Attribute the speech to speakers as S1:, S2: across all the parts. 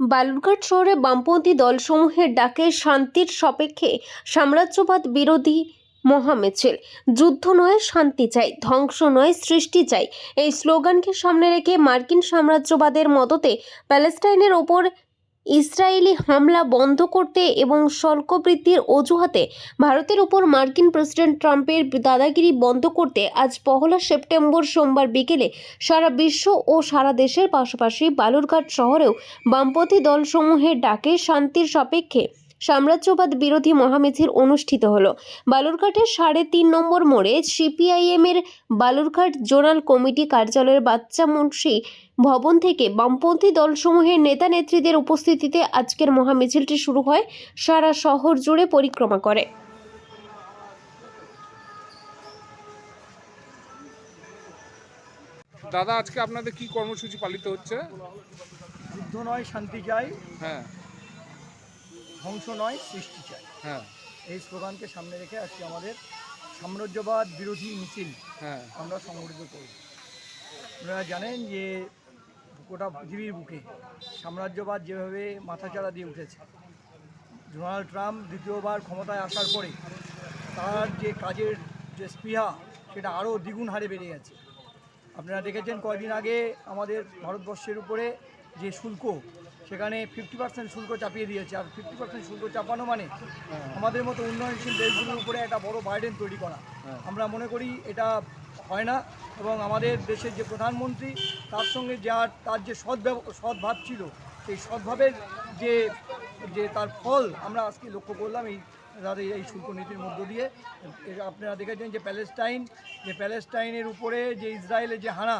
S1: বালুরঘাট শহরে বামপন্থী দলসমূহের ডাকে শান্তির সাপেক্ষে সাম্রাজ্যবাদ বিরোধী মহামিছিল যুদ্ধ নয়, শান্তি চাই, ধ্বংস নয়, সৃষ্টি চাই। এই স্লোগানকে সামনে রেখে মার্কিন সাম্রাজ্যবাদের মদতে প্যালেস্টাইনের ওপর ইসরায়েলি হামলা বন্ধ করতে এবং শুল্ক বৃদ্ধির অজুহাতে ভারতের উপর মার্কিন প্রেসিডেন্ট ট্রাম্পের দাদাগিরি বন্ধ করতে আজ পহলা সেপ্টেম্বর সোমবার বিকেলে সারা বিশ্ব ও সারা দেশের পাশাপাশি বালুরঘাট শহরেও বামপন্থী দলসমূহের ডাকে শান্তির সাপেক্ষে সাম্রাজ্যবাদ বিরোধী মহামিছিল অনুষ্ঠিত হলো। বালুরঘাটের সাড়ে তিন নম্বর মোড়ে সিপিআইএম এর বালুরঘাট জোনাল কমিটি কার্যালয়ের বাচ্চা মুন্সি ভবন থেকে বামপন্থী দলসমূহের নেতা নেত্রীদের উপস্থিতিতে আজকের মহামিছিলটি শুরু হয়। সারা শহর জুড়ে পরিক্রমা করে।
S2: দাদা আজকে আপনাদের কি কর্মসূচি পালিত হচ্ছে?
S3: যুদ্ধ নয় শান্তি চাই।
S2: হ্যাঁ।
S3: ধ্বংস নয় সৃষ্টি চাই।
S2: হ্যাঁ।
S3: এই স্লোগানকে সামনে রেখে আজকে আমাদের সাম্রাজ্যবাদ বিরোধী মিছিল
S2: হ্যাঁ।
S3: আমরা সংগঠিত করব। আপনারা জানেন যে গোটা পৃথিবীর বুকে সাম্রাজ্যবাদ যেভাবে মাথাচাড়া দিয়ে উঠেছে ডোনাল্ড ট্রাম্প দ্বিতীয়বার ক্ষমতায় আসার পরে তার যে কাজের যে স্পৃহা সেটা আরও দ্বিগুণ হারে বেড়ে গেছে। আপনারা দেখেছেন কয়েকদিন আগে আমাদের ভারতবর্ষের উপরে যে শুল্ক সেখানে ফিফটি পার্সেন্ট শুল্ক চাপিয়ে দিয়েছে। আর ফিফটি পার্সেন্ট শুল্ক চাপানো মানে আমাদের মতো উন্নয়নশীল দেশগুলোর উপরে একটা বড় বার্ডেন তৈরি করা। আমরা মনে করি এটা হয় না এবং আমাদের দেশের যে প্রধানমন্ত্রী তার সঙ্গে যার তার যে সদ্ভাব সদ্ভাব ছিল সেই সদ্ভাবের যে যে তার ফল আমরা আজকে লক্ষ্য করলাম এই তাদের এই শুল্ক নীতির মধ্য দিয়ে। আপনারা দেখেছেন যে প্যালেস্টাইন যে প্যালেস্টাইনের উপরে যে ইসরায়েলের যে হানা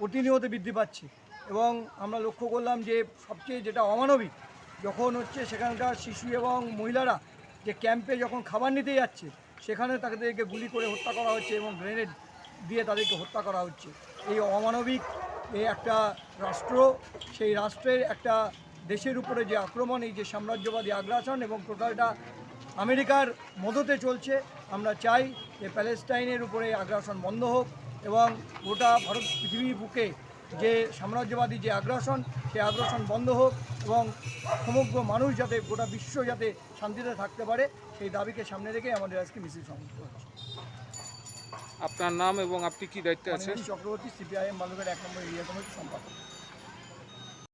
S3: প্রতিনিয়ত বৃদ্ধি পাচ্ছে। এবং আমরা লক্ষ্য করলাম যে সবচেয়ে যেটা অমানবিক যখন হচ্ছে সেখানকার শিশু এবং মহিলারা যে ক্যাম্পে যখন খাবার নিতে যাচ্ছে, সেখানে তাদেরকে গুলি করে হত্যা করা হচ্ছে এবং গ্রেনেড দিয়ে তাদেরকে হত্যা করা হচ্ছে। এই অমানবিক এই একটা রাষ্ট্র, সেই রাষ্ট্রের একটা দেশের উপরে যে আক্রমণ, এই যে সাম্রাজ্যবাদী আগ্রাসন এবং টোটালটা আমেরিকার মদতে চলছে, আমরা চাই যে প্যালেস্টাইনের উপরে আগ্রাসন বন্ধ হোক এবং গোটা ভারত পৃথিবীর বুকে যে সাম্রাজ্যবাদী যে আগ্রাসন সেই আগ্রাসন বন্ধ হোক এবং সমগ্র মানুষ যাতে গোটা বিশ্ব যাতে শান্তিতে থাকতে পারে সেই দাবিকে সামনে রেখে আমাদের আজকে মিছিল সংযুক্ত হচ্ছে।
S2: আপনার নাম এবং আপনি কি দায়িত্বে আছেন?
S3: চক্রবর্তী সিপিআইএম বালুঘাট এক নম্বর এরিয়া কমিটির সম্পাদক।